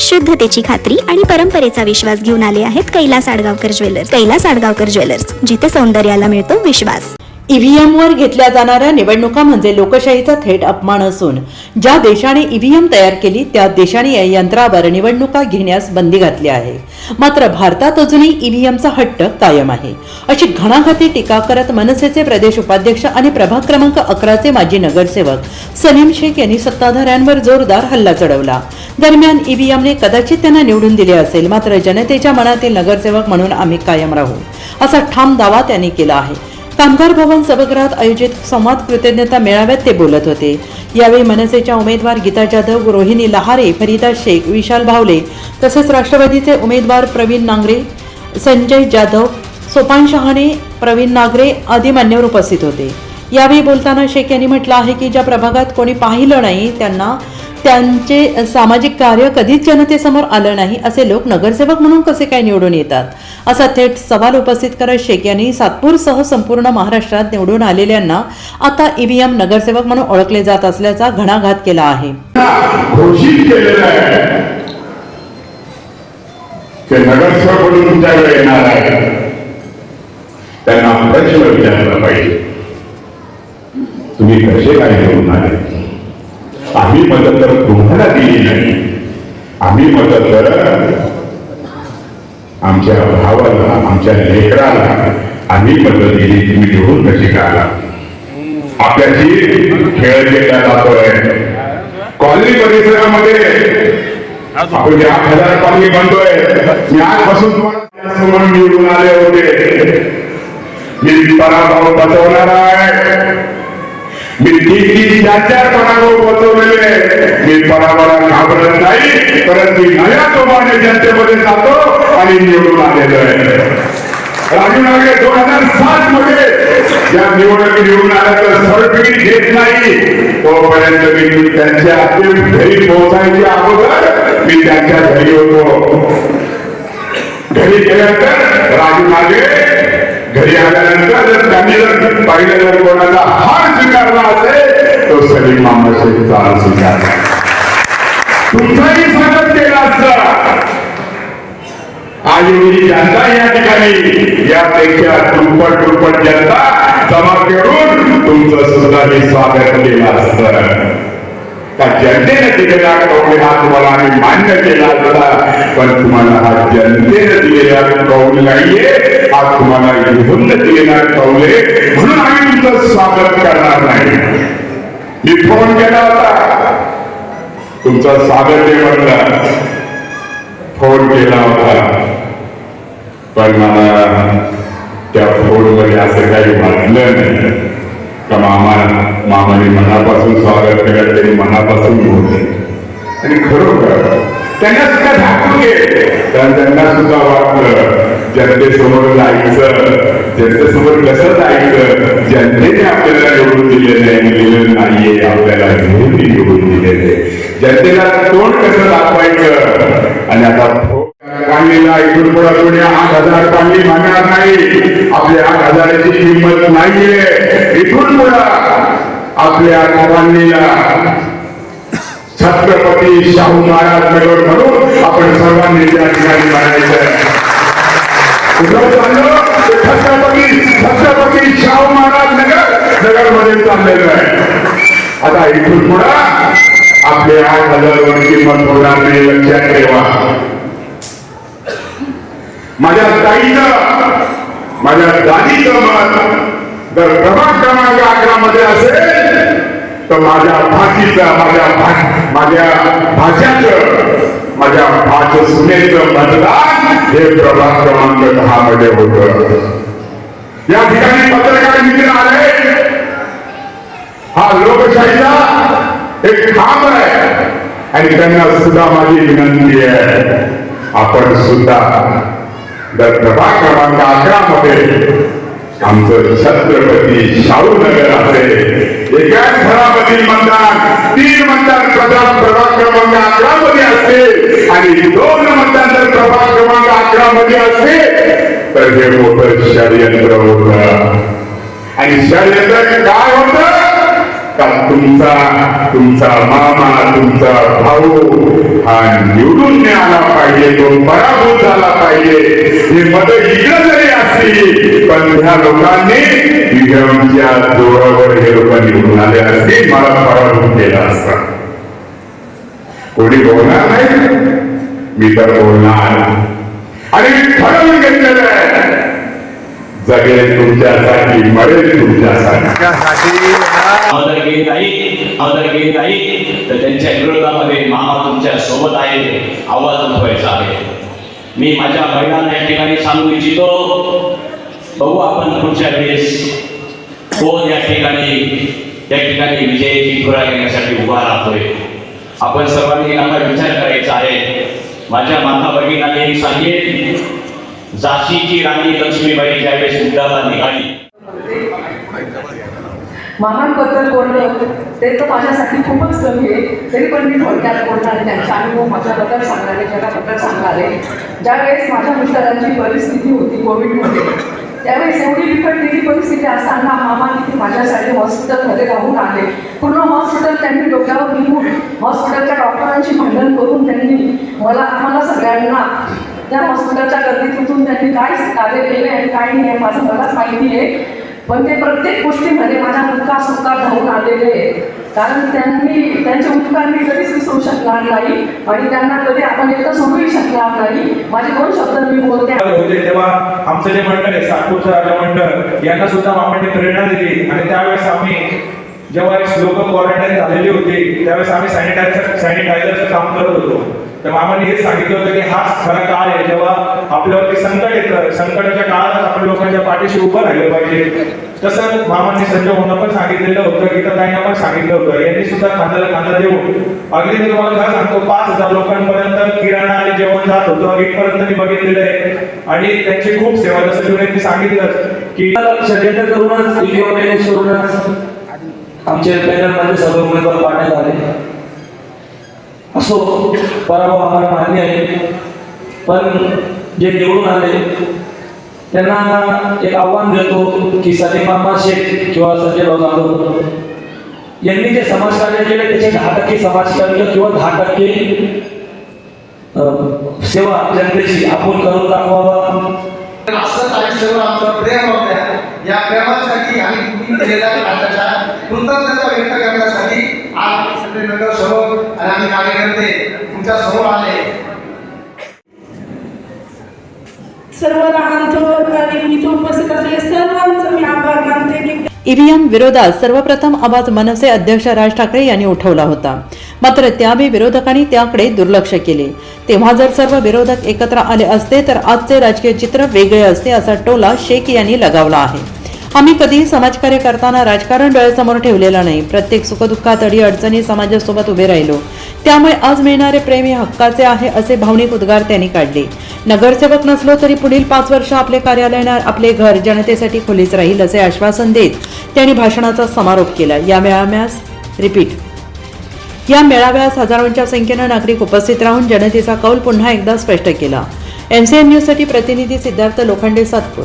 शुद्धतेची खात्री आणि परंपरेचा विश्वास घेऊन आले आहेत कैलास आडगावकर ज्वेलर्स. कैलास आडगावकर ज्वेलर्स जिथे सौंदर्याला मिळतो विश्वास. ईव्हीएमवर घेतल्या जाणाऱ्या निवडणुका म्हणजे लोकशाहीचा थेट अपमान असून ज्या देशाने ईव्हीएम तयार केली त्या देशाने या यंत्रावर निवडणुका घेण्यास बंदी घातली आहे. मात्र भारतात अजूनही ईव्हीएमचा हट्ट कायम आहे. अशी घणाघाती टीका करत मनसेचे प्रदेश उपाध्यक्ष आणि प्रभाग क्रमांक अकराचे माजी नगरसेवक सलीम शेख यांनी सत्ताधाऱ्यांवर जोरदार हल्ला चढवला. दरम्यान ईव्हीएमने कदाचित त्यांना निवडून दिले असेल मात्र जनतेच्या मनातील नगरसेवक म्हणून आम्ही कायम राहू असा ठाम दावा त्यांनी केला आहे. कामगार भवन सभागृहात आयोजित संवाद कृतज्ञता मेळाव्यात ते बोलत होते. यावेळी मनसेच्या उमेदवार गीता जाधव रोहिणी लहारे फरीदा शेख विशाल भावले तसेच राष्ट्रवादीचे उमेदवार प्रवीण नांगरे संजय जाधव सोपान शहाणे प्रवीण नागरे आदी मान्यवर उपस्थित होते. यावेळी बोलताना शेख यांनी म्हटलं आहे की ज्या प्रभागात कोणी पाहिलं नाही त्यांना त्यांचे सामाजिक कार्य कधीच जनतेसमोर आलं नाही असे लोक नगरसेवक म्हणून कसे काय निवडून येतात? असा थेट सवाल उपस्थित करत शेख यांनी सातपूरसह संपूर्ण महाराष्ट्रात निवडून आलेल्यांना आता ईव्हीएम नगरसेवक म्हणून ओळखले जात असल्याचा घणाघात केला आहे. त्यांना प्रश्न विचारला पाहिजे. तुम्ही कसे काय निवडून आले? आम्ही मदत तर तुम्हाला दिली नाही. आम्ही मदत तर आमच्या भावाला आमच्या लेकराला आम्ही मदत दिली तुम्ही घेऊन कशी काय आला आपल्याशी खेळ केला जातोय. कॉलनी परिसरामध्ये आपण ज्या हजार कॉलनी बनतोय. मी आजपासून तुम्हाला निवडून आले होते. मी पराभव बसवणार आहे. मी तीन तीन चार चार पराभव बसवलेले मी पराभवाला घाबरत नाही परंतु नव्या जोमाने जनतेमध्ये जातो आणि निवडून आलेलो आहे. राजू नागरे दोन हजार सात मध्ये या निवडणूक निवडून आल्याचं सर्टिफिकेट घेत नाही तोपर्यंत मी त्यांच्या त्यांच्या घरी पोहोचायच्या अगोदर मी त्यांच्या घरी होतो. घरी गेल्यानंतर राजू नागरे घरी आल्यानंतर जर त्यांनी जर पाहिलं जर कोणाचा हार स्वीकारला असेल तो सलीम मामा शेखचा हार स्वीकारला तुमचाही स्वागत केला असतं. आज एवढी जनता या ठिकाणी यापेक्षा दुप्पट दुप्पट जनता जमा करून तुमचं सुद्धा मी स्वागत केलं असतं. का जनतेने दिलेला कौल हा तुम्हाला आम्ही मान्य केला असता पण तुम्हाला हा जनतेने दिलेला कौल नाहीये. हा तुम्हाला घेऊन येणार पावले म्हणून आम्ही तुमचं स्वागत करणार नाही. मी फोन केला होता. तुमचं स्वागत आहे म्हटलं फोन केला होता. पण मला त्या फोनमध्ये असं काही वाटलं नाही. का मामा मामाने मनापासून स्वागत केलं त्यांनी मनापासून होते आणि खरोखर त्यांना सुद्धा झाकून घे त्यांना सुद्धा वाटलं जनतेसमोर जायचं जनतेसमोर कसं जायचं जनतेने आपल्याला निवडून दिलेलं आहे दिलेलं नाहीये आपल्याला घेऊन निवडून दिलेले जनतेला तोंड कसं दाखवायचं? आणि आता पुढे कोणी आठ हजार काढली मागणार नाही. आपल्या आठ हजाराची किंमत नाहीये. इथून पुढे आपल्या काढणीला छत्रपती शाहू महाराज नगर म्हणून आपण सर्वांनी त्या ठिकाणी मानायचं चाललो ते छत्रपती छत्रपती शाहू महाराज नगर नगरमध्ये चाललेलं आहे. आता इथून पुढे आपले आठ हजार वर्षी मत होणार नाही लक्षात ठेवा. माझ्या ताईचं माझ्या दादीचं मत जर प्रभाग क्रमांक अकरा मध्ये असेल तर माझ्या भाषीचं माझ्या माझ्या भाषाचं माझ्या भाष सुनेचं मतदान हे प्रभाग क्रमांक दहा मध्ये होत. या ठिकाणी पत्रकार मित्र आले. हा लोकशाहीचा एक खांब आहे. आणि त्यांना सुद्धा माझी विनंती आहे. आपण सुद्धा जर प्रभाग क्रमांक अकरा मध्ये आमचं छत्रपती शाहू नगर आहे. एकाच घरामधील मतदार तीन मतदार प्रभाग प्रभाग क्रमांक अकरा मध्ये असते. आणि दोन मतदान जर प्रभाग क्रमांक अकरा मध्ये असते तर हे मोठं षडयंत्र होत. आणि षडयंत्र काय होतं? तुमचा तुमचा मामा तुमचा भाऊ हा निवडून मिळाला आला पाहिजे तो पराभूत झाला पाहिजे हे मत इकडं जरी असली पण ह्या लोकांनी विक्रमच्या जोरावर हे लोक निवडून आले असतील मला पराभूत केला असता कोणी बोलणार नाही मी तर बोलणार आणि मी ठरवून घेतलेलं आहे जगेल तुमच्यासाठी मरेल तुमच्यासाठी. नाही नाही तर त्यांच्या विरोधामध्ये मामा तुमच्यासोबत आहे. आवाज उठवायचा आहे. मी माझ्या महिलांना या ठिकाणी सांगू इच्छितो बघू आपण पुढच्या वेळेस कोण या ठिकाणी त्या ठिकाणी विजयाची खुरा घेण्यासाठी उभा राहतोय. आपण सर्वांनी आता विचार करायचा आहे. माझ्या माता भगिनीने सांगेल झाशीची राणी लक्ष्मीबाई ज्यावेळेस युद्धाला निघाली. मामांबद्दल बोलणं ते तर माझ्यासाठी खूपच कमी आहे. तरी पण मी थोडक्यात बोलणार त्यांच्या अनुभव माझ्याबद्दल सांगणारे जगाबद्दल सांगणारे ज्यावेळेस माझ्या मिस्टरांची परिस्थिती होती कोविडमध्ये त्यावेळेस एवढी बिकटलेली परिस्थिती असताना मामा तिथे माझ्यासाठी हॉस्पिटलमध्ये राहून आले. पूर्ण हॉस्पिटल त्यांनी डोक्यावर घेऊन हॉस्पिटलच्या डॉक्टरांची भांडण करून त्यांनी मला आम्हाला सगळ्यांना त्या हॉस्पिटलच्या गर्दीतून त्यांनी काय कार्य केले आणि काय नाही आहे माझं मलाच माहिती आहे. पण ते प्रत्येक गोष्टीमध्ये माझ्या मुलगा सुद्धा धावून आलेले आहे. कारण त्यांनी त्यांचे उपकार मी कधीच विसरू शकणार नाही आणि त्यांना कधी आपण एकदा सोडूही शकणार नाही. माझे दोन शब्द मी बोलते. होते तेव्हा आमचं जे मंडळ आहे सातपूरचं राजा मंडळ यांना सुद्धा आम्ही प्रेरणा दिली आणि त्यावेळेस आम्ही जेव्हा लोक क्वारंटाईन झालेली होती त्यावेळेस आम्ही सॅनिटायझर सॅनिटायझरचं काम करत होतो. तर मामाने हेच सांगितलं होतं की हाच खरा काळ आहे जेव्हा आपल्यावरती संकट येतं संकटाच्या काळात आपण लोकांच्या पाठीशी उभं राहिलं पाहिजे. तसं मामांनी संजय होणं पण सांगितलेलं होतं गीताताईंना पण सांगितलं होतं. यांनी सुद्धा खांद्याला खांदा देऊन अगदी मी तुम्हाला काय सांगतो पाच हजार लोकांपर्यंत किराणा आणि जेवण जात होतं. इथपर्यंत मी बघितलेलं आहे. आणि त्यांची खूप सेवा जसं तुम्ही सांगितलं की षडयंत्र करूनच करूनच. आमचे पॅनलमध्ये सर्व उमेदवार पाण्यात आले. असो पराभव आम्हाला मान्य आहे पण जे निवडून आले त्यांना एक आव्हान देतो की सलीम मामा शेख किंवा संजयराव जाधव. यांनी जे समाजकार्य केले त्याचे दहा टक्के समाजकार्य किंवा दहा टक्के सेवा जनतेची आपण करून दाखवावा. काही सेवा आमचं प्रेम होत्या या प्रेमासाठी आम्ही केलेल्या कृतज्ञता व्यक्त करण्यासाठी आज सगळे नगरसेवक आणि आम्ही कार्यकर्ते तुमच्यासमोर आले. सर्व लहान थोर आणि इथे उपस्थित असलेले सर्वांचं मी आभार मानते. की ईव्हीएम विरोधात सर्वप्रथम आवाज मनसे अध्यक्ष राज ठाकरे यांनी उठवला होता. मात्र त्यावेळी विरोधकांनी त्याकडे दुर्लक्ष केले. तेव्हा जर सर्व विरोधक एकत्र आले असते तर आजचे राजकीय चित्र वेगळे असते असा टोला शेख यांनी लगावला आहे. आम्ही कधीही समाजकार्य करताना राजकारण डोळ्यासमोर ठेवलेलं नाही. प्रत्येक सुखदुःखात अडी अडचणी समाजासोबत उभे राहिलो. त्यामुळे आज मिळणारे प्रेम हे हक्काचे आहे असे भावनिक उद्गार त्यांनी काढले. नगरसेवक नसलो तरी पुढील पाच वर्ष आपले कार्यालय आपले घर जनतेसाठी खुलीच राहील असे आश्वासन देत त्यांनी भाषणाचा समारोप केला. या मेळाव्यास रिपीट या मेळाव्यास हजारोंच्या संख्येनं नागरिक उपस्थित राहून जनतेचा कौल पुन्हा एकदा स्पष्ट केला. एमसीएन न्यूजसाठी प्रतिनिधी सिद्धार्थ लोखंडे सातपूर.